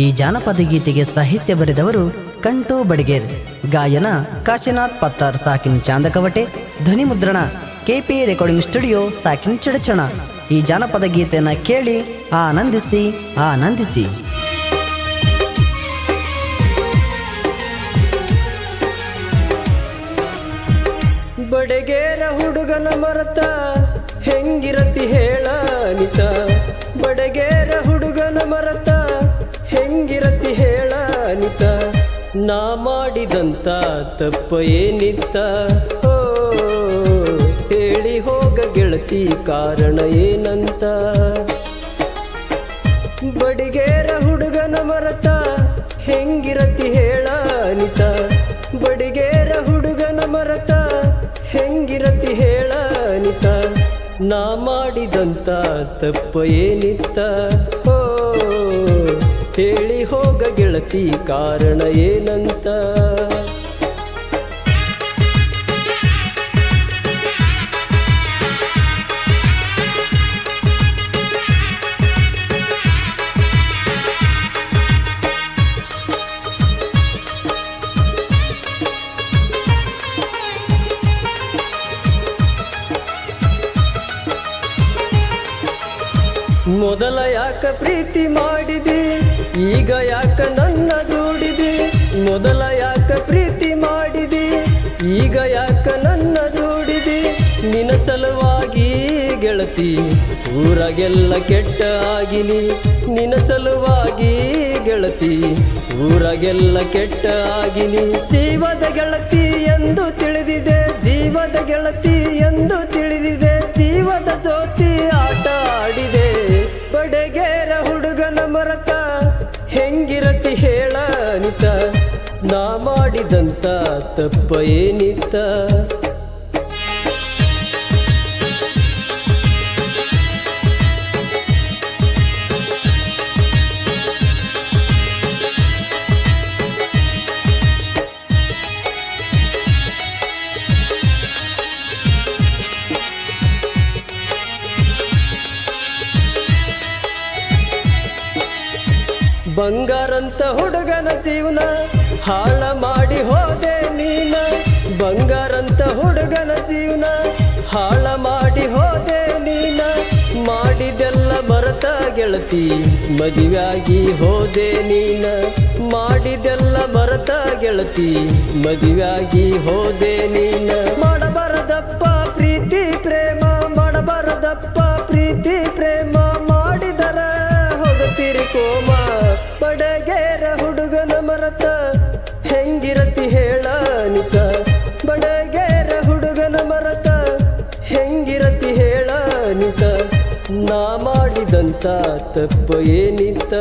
ಈ ಜಾನಪದ ಗೀತೆಗೆ ಸಾಹಿತ್ಯ ಬರೆದವರು ಕಂಟು ಬಡಿಗೇರ್. ಗಾಯನ ಕಾಶಿನಾಥ್ ಪತ್ತಾರ್, ಸಾಕಿನ್ ಚಾಂದಕವಟೆ. ಧ್ವನಿ ಮುದ್ರಣ ಕೆಪಿ ರೆಕಾರ್ಡಿಂಗ್ ಸ್ಟುಡಿಯೋ, ಸಾಕಿನ್ ಚಡಚಣ. ಈ ಜಾನಪದ ಗೀತೆಯನ್ನು ಕೇಳಿ ಆನಂದಿಸಿ ಆನಂದಿಸಿ. ಬಡಗೇರ ಹುಡುಗನ ಮರತ ಹೆಂಗಿರತಿ ಹೇಳ ಅನಿತ ನಾ ಮಾಡಿದಂತ ತಪ್ಪ ಏನಿತ್ತ? ಓ ಹೇಳಿ ಹೋಗ ಗೆಳತಿ, ಕಾರಣ ಏನಂತ? ಬಡಿಗೇರ ಹುಡುಗನ ಮರತ, ಹೆಂಗಿರತಿ ಹೇಳ ಅನಿತ ಬಡಿಗೇರ ಹುಡುಗನ ಮರತ, ಹೆಂಗಿರತಿ ಹೇಳ ಅನಿತ ನಾ ಮಾಡಿದಂತ ತಪ್ಪ ಏನಿತ್ತ? ಓ ಹೇಳಿ ಹೋಗ ಗೆಳತಿ ಕಾರಣ ಏನಂತ? ಮೊದಲ ಯಾಕ ಪ್ರೀತಿ ಮಾಡಿದಿ? ಈಗ ಯಾಕ ನನ್ನ ದೂಡಿದಿ ಮೊದಲ ಯಾಕ ಪ್ರೀತಿ ಮಾಡಿದಿ? ಈಗ ಯಾಕ ನನ್ನ ದೂಡಿದಿ ನಿನ್ನ ಸಲುವಾಗಿ ಗೆಳತಿ, ಊರಾಗೆಲ್ಲ ಕೆಟ್ಟ ಆಗಿನಿ. ನಿನ್ನ ಸಲುವಾಗಿ ಗೆಳತಿ, ಊರಾಗೆಲ್ಲ ಕೆಟ್ಟ ಆಗಿನಿ. ಜೀವದ ಮಾಡಿದಂತ ತಪ್ಪ ಏನಿತ್ತ? ಬಂಗಾರಂತ ಹುಡುಗನ ಜೀವನ ಹಾಳ ಮಾಡಿ ಹೋದೆ ನೀನ. ಬಂಗಾರಂತ ಹುಡುಗನ ಜೀವನ ಹಾಳ ಮಾಡಿ ಹೋದೆ ನೀನ. ಮಾಡಿದೆಲ್ಲ ಮರತ ಗೆಳತಿ, ಮದುವೆಯಾಗಿ ಹೋದೆ ನೀನ. ಮಾಡಿದೆಲ್ಲ ಮರತ ಗೆಳತಿ, ಮದುವೆಯಾಗಿ ಹೋದೆ ನೀನ. ಮಾಡಬಾರದಪ್ಪ ಪ್ರೀತಿ ಪ್ರೇಮ, ಮಾಡಬಾರದಪ್ಪ ಪ್ರೀತಿ ಪ್ರೇಮ. ಮಾಡಿದರ ಹೋಗುತ್ತೀರಿ ಕೋಮ. ನಾ ಮಾಡಿದಂತ ತಪ್ಪ ಏನಿತ್ತ?